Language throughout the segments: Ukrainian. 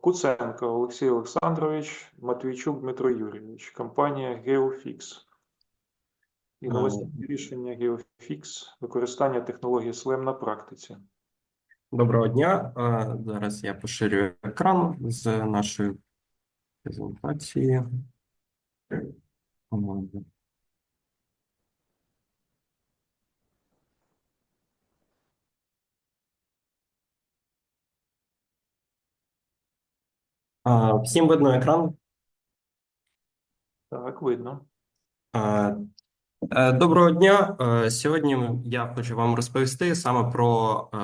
Куценко Олексій Олександрович, Матвійчук Дмитро Юрійович, компанія GeoFix. Інноваційне рішення GeoFix, використання технології SLAM на практиці. Доброго дня. Зараз я поширюю екран з нашої презентації. А, Всім видно екран? Так, видно. Е, Доброго дня. Е, Сьогодні я хочу вам розповісти саме про е,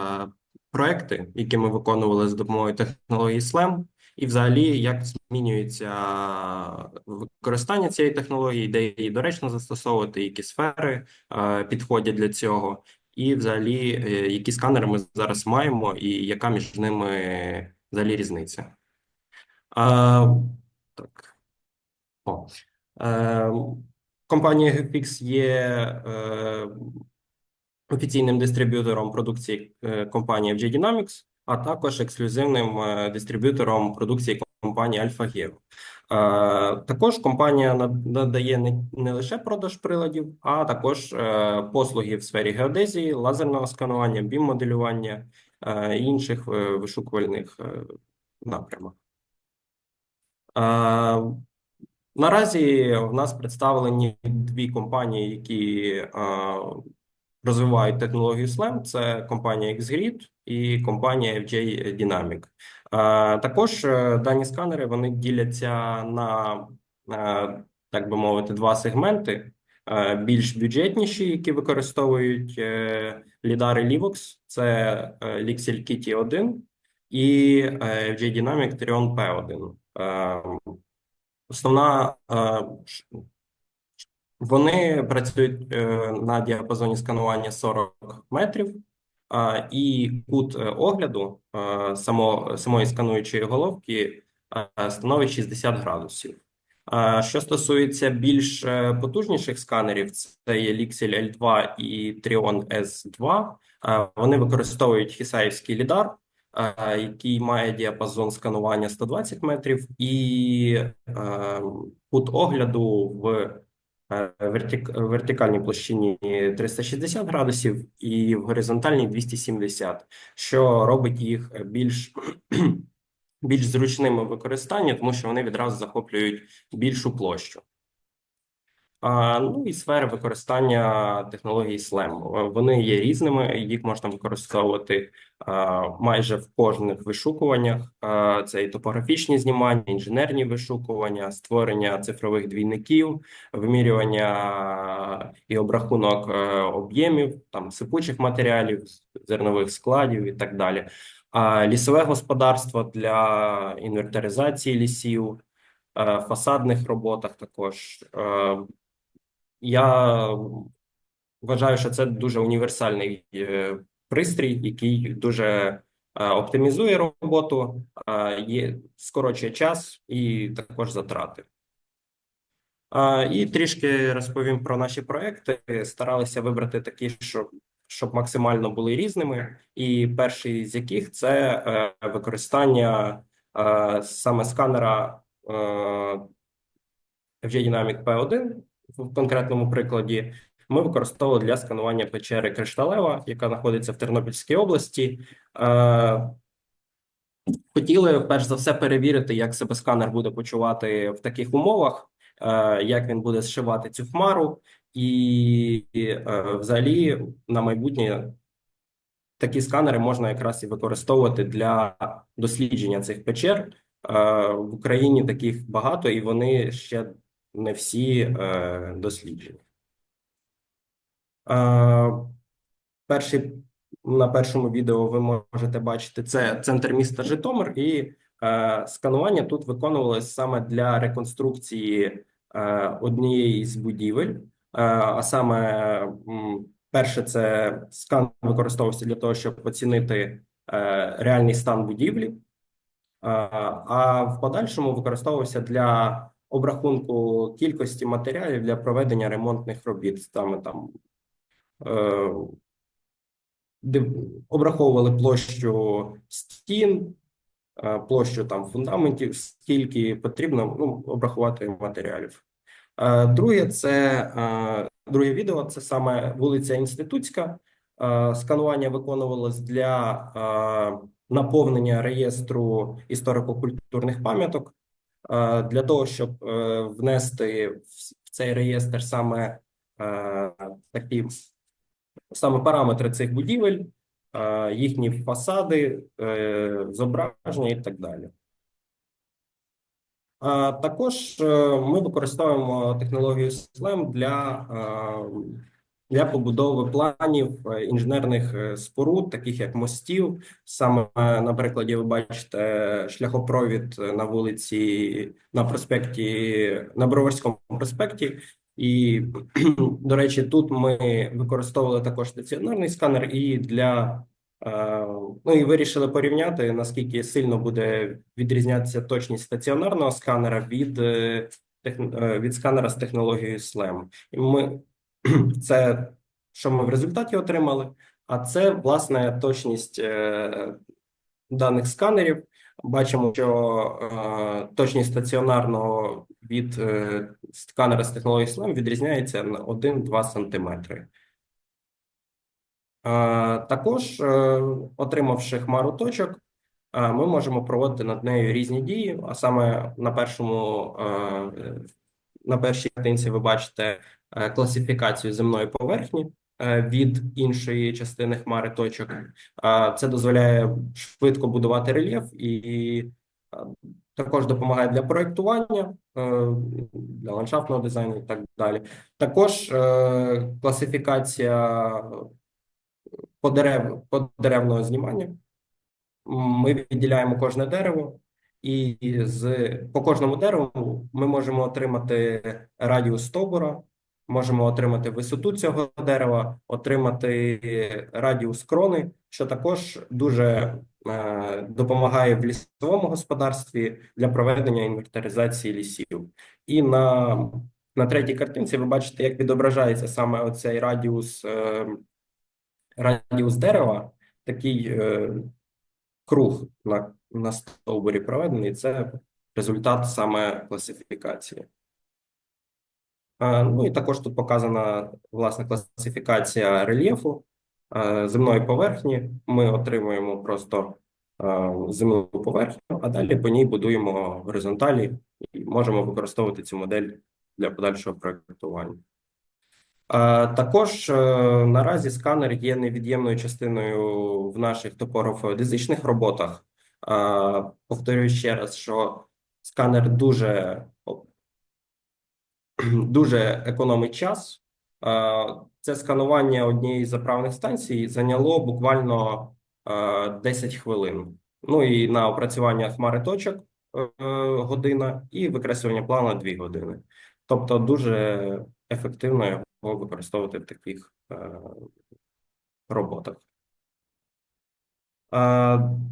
проекти, які ми виконували з допомогою технології SLAM, і взагалі як змінюється використання цієї технології, де її доречно застосовувати, які сфери підходять для цього, і взагалі які сканери ми зараз маємо, і яка між ними взагалі різниця. А, так. О. Е, Компанія GFX є е, офіційним дистриб'ютором продукції е, компанії FG Dynamics, а також ексклюзивним е, дистриб'ютором продукції компанії AlphaGeo. Е, також компанія надає не, лише продаж приладів, а також е, послуги в сфері геодезії, лазерного сканування, бім-моделювання і інших вишукувальних е, напрямах. Наразі в нас представлені дві компанії, які розвивають технологію SLAM. Це компанія XGrid і компанія FJ Dynamic. Також е, дані сканери вони діляться на, е, так би мовити, два сегменти. Е, більш бюджетніші, які використовують лідари Livox, це е, Kitty 1 і FJ Dynamic Trion P1. Е, Основна е, вони працюють е, на діапазоні сканування 40 метрів, і кут огляду само, самої скануючої головки становить 60 градусів. Що стосується більш потужніших сканерів, це є Lixel L2 і Trion S2. е, Вони використовують хісаївський лідар, який має діапазон сканування 120 метрів, і кут огляду в е, вертикальній площині 360 градусів і в горизонтальній 270, що робить їх більш, більш зручними в використанні, тому що вони відразу захоплюють більшу площу. Ну і сфери використання технологій SLAM. Е, Вони є різними, їх можна використовувати майже в кожних вишукуваннях. Це і топографічні знімання, інженерні вишукування, створення цифрових двійників, вимірювання і обрахунок е, об'ємів, там сипучих матеріалів, зернових складів і так далі. Лісове господарство для інвентаризації лісів, е, фасадних роботах також. Я вважаю, що це дуже універсальний е, пристрій, який дуже е, оптимізує роботу, е, скорочує час і також затрати. І трішки розповім про наші проекти. Старалися вибрати такі, щоб, щоб максимально були різними. І перший з яких це використання саме сканера FJ Dynamic P1 в конкретному прикладі. Ми використовували для сканування печери Кришталева, яка знаходиться в Тернопільській області. Е, Хотіли перш за все перевірити, як себе сканер буде почувати в таких умовах, е, як він буде зшивати цю хмару, і е, взагалі на майбутнє такі сканери можна якраз і використовувати для дослідження цих печер. В Україні таких багато, і вони ще не всі е, досліджені. Е, Перший на першому відео ви можете бачити це центр міста Житомир, і е, сканування тут виконувалось саме для реконструкції е, однієї з будівель. Е, а саме, перше, це скан використовувався для того, щоб оцінити е, реальний стан будівлі. Е, А в подальшому використовувався для обрахунку кількості матеріалів для проведення ремонтних робіт. Саме там е, обраховували площу стін, е, площу там фундаментів, скільки потрібно ну, обрахувати матеріалів. Е, Друге, це е, друге відео. Це саме вулиця Інститутська. Е, Сканування виконувалось для е, наповнення реєстру історико-культурних пам'яток. Е, Для того, щоб е, внести в цей реєстр саме е, такі саме параметри цих будівель, їхні фасади, зображення і так далі. Також ми використовуємо технологію SLAM для, для побудови планів е, інженерних е, споруд, таких як мостів. Саме е, на прикладі ви бачите шляхопровід на вулиці на проспекті на Броварському проспекті. І, до речі, тут ми використовували також стаціонарний сканер і для Ну і вирішили порівняти, наскільки сильно буде відрізнятися точність стаціонарного сканера від, від сканера з технологією SLAM. І ми це, що ми в результаті отримали, а це власне точність е, даних сканерів. Бачимо, що е, точність стаціонарного від е, сканера з технологією SLAM відрізняється на 1-2 сантиметри. Е, Також, е, отримавши хмару точок, е, ми можемо проводити над нею різні дії. А саме на першому е, на першій картинці ви бачите е, класифікацію земної поверхні е, від іншої частини хмари точок. Це дозволяє швидко будувати рельєф і е, також допомагає для проєктування, для ландшафтного дизайну і так далі. Також класифікація подерев, подеревного знімання. Ми відділяємо кожне дерево, і з по кожному дереву ми можемо отримати радіус стовбура, можемо отримати висоту цього дерева, отримати радіус крони, що також дуже е, допомагає в лісовому господарстві для проведення інвентаризації лісів. І на, на третій картинці ви бачите, як відображається саме оцей радіус. Е, радіус дерева, такий е, круг на, на стовбурі проведений, це результат саме класифікації. Ну і також тут показана власне класифікація рельєфу земної поверхні. Ми отримуємо просто земну поверхню, а далі по ній будуємо горизонталі і можемо використовувати цю модель для подальшого проектування. Також е, наразі сканер є невід'ємною частиною в наших топографо-фізичних роботах. Повторюю ще раз, що сканер дуже, дуже економить час. Це сканування однієї з заправних станцій зайняло буквально е, 10 хвилин. Ну і на опрацювання хмари точок е, година і викреслювання плану 2 години. Тобто дуже ефективно його використовувати в таких е, роботах.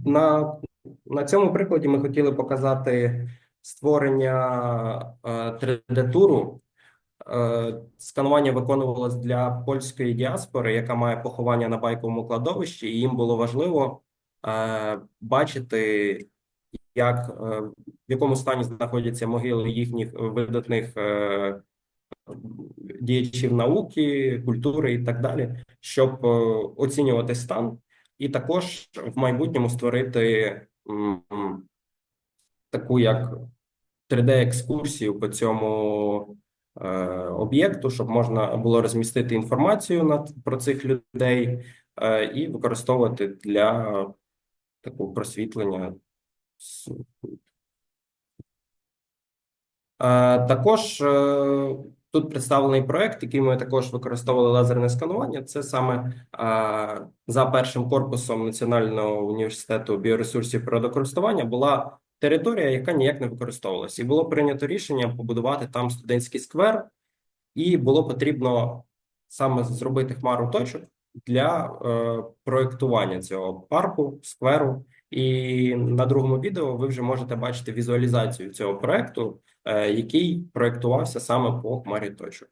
На, на цьому прикладі ми хотіли показати створення е, 3D-туру. Е, сканування виконувалось для польської діаспори, яка має поховання на байковому кладовищі, і їм було важливо е, бачити, як, е, в якому стані знаходяться могили їхніх видатних е, діячів науки, культури і так далі, щоб е, оцінювати стан, і також в майбутньому створити таку як 3D-екскурсію по цьому е, об'єкту, щоб можна було розмістити інформацію на, про цих людей е, і використовувати для такого просвітлення. Е, Також тут представлений проект, який ми також використовували лазерне сканування. Це саме е, за першим корпусом Національного університету біоресурсів і природокористування була територія, яка ніяк не використовувалася, і було прийнято рішення побудувати там студентський сквер, і було потрібно саме зробити хмару точок для е, проектування цього парку, скверу. І на другому відео ви вже можете бачити візуалізацію цього проекту, е, який проектувався саме по хмарі точок.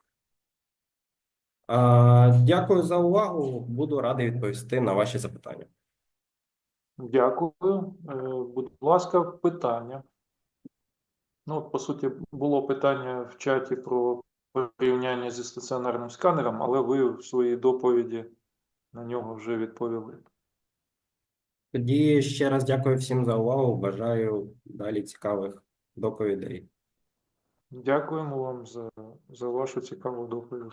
Е, Дякую за увагу. Буду радий відповісти на ваші запитання. Дякую. Е, Будь ласка, питання. Ну, по суті, було питання в чаті про порівняння зі стаціонарним сканером, але ви в своїй доповіді на нього вже відповіли. Тоді ще раз дякую всім за увагу. Бажаю далі цікавих доповідей. Дякуємо вам за, за вашу цікаву доповідь.